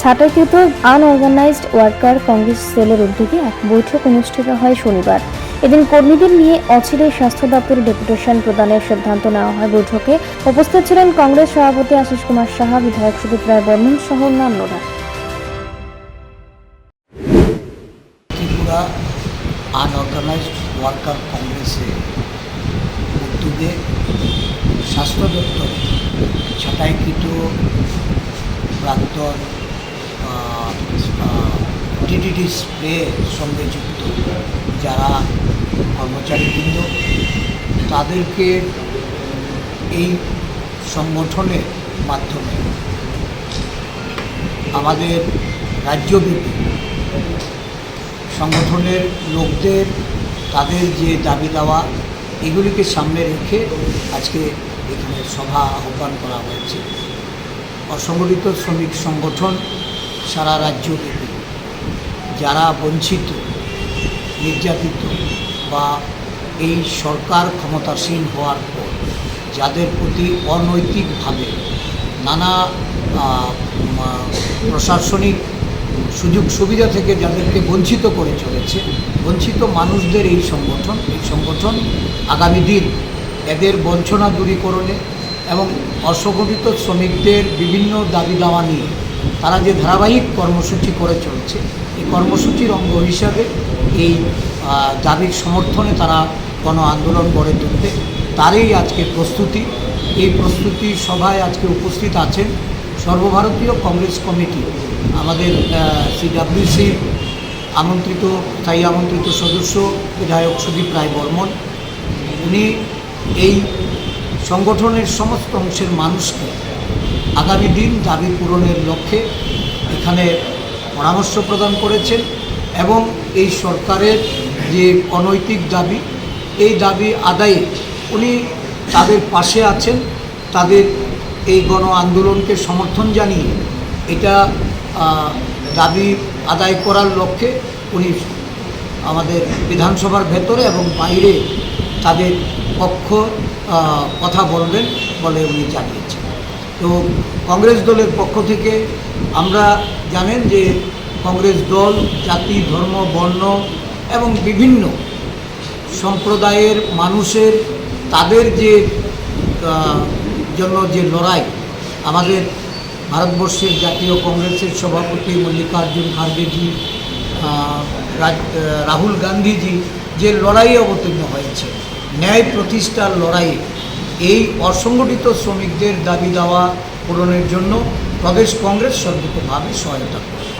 ছাঁটাইকৃত unorganised worker Congress সেলের উদ্যোগে এক বৈঠক অনুষ্ঠিত হয় শনিবার। এদিন কর্মীদের নিয়ে অচিরে স্বাস্থ্য দপ্তরে ডেপুটেশন প্রদানের সিদ্ধান্ত নেওয়া হয় বৈঠকে। উপস্থিত ছিলেন কংগ্রেস সভাপতি আশিস কুমার সাহা, বিধায়ক সুদীপ রায় বর্মন সহ অন্যান্যরা। আনঅর্গানাইজড ওয়ার্কার কংগ্রেসে উদ্যোগে স্বাস্থ্য দপ্তর ছাঁটাইকৃত প্রাক্তন টিটিডি স্প্রে সঙ্গে যুক্ত। যারা কর্মচারীবৃন্দ, তাদেরকে এই সংগঠনের মাধ্যমে আমাদের রাজ্যব্যাপী সংগঠনের লোকদের তাদের যে দাবি দাওয়া, এগুলিকে সামনে রেখে আজকে এখানে সভা আহ্বান করা হয়েছে। অসংগঠিত শ্রমিক সংগঠন সারা রাজ্যব্যাপী যারা বঞ্চিত, নির্যাতিত বা এই সরকার ক্ষমতাসীন হওয়ার পর যাদের প্রতি অনৈতিকভাবে নানা প্রশাসনিক সুযোগ সুবিধা থেকে যাদেরকে বঞ্চিত করে চলেছে, বঞ্চিত মানুষদের এই সংগঠন এই সংগঠন আগামী দিন এদের বঞ্চনা দূরীকরণে এবং অসংগঠিত শ্রমিকদের বিভিন্ন দাবি দাওয়া নিয়ে তারা যে ধারাবাহিক কর্মসূচি করে চলছে, এই কর্মসূচির অঙ্গ হিসাবে এই দাবির সমর্থনে তারা গণ আন্দোলন গড়ে তুলবে। তারই আজকে প্রস্তুতি। এই প্রস্তুতি সভায় আজকে উপস্থিত আছেন সর্বভারতীয় কংগ্রেস কমিটি, আমাদের সিডাব্লিউসি আমন্ত্রিত, স্থায়ী আমন্ত্রিত সদস্য বিধায়ক সুদীপ রায় বর্মন। উনি এই সংগঠনের সমস্ত অংশের মানুষকে আগামী দিন দাবি পূরণের লক্ষ্যে এখানে পরামর্শ প্রদান করেছেন এবং এই সরকারের যে অনৈতিক দাবি, এই দাবি আদায়ে উনি তাদের পাশে আছেন, তাদের এই গণ আন্দোলনকে সমর্থন জানিয়ে এটা দাবি আদায় করার লক্ষ্যে উনি আমাদের বিধানসভার ভেতরে এবং বাইরে তাদের পক্ষ কথা বলবেন বলে উনি জানিয়েছেন। তো কংগ্রেস দলের পক্ষ থেকে আমরা জানেন যে কংগ্রেস দল, জাতি, ধর্ম, বর্ণ এবং বিভিন্ন সম্প্রদায়ের মানুষের, তাদের যে জন্য যে লড়াই, আমাদের ভারতবর্ষের জাতীয় কংগ্রেসের সভাপতি মল্লিকার্জুন খার্গেজি রাহুল গান্ধীজি যে লড়াইয়ে অবতীর্ণ হয়েছে, ন্যায় প্রতিষ্ঠার লড়াইয়ে। এই অসংগঠিত শ্রমিকদের দাবি দাওয়া পূরণের জন্য প্রদেশ কংগ্রেস সর্বতভাবে সহায়তা করে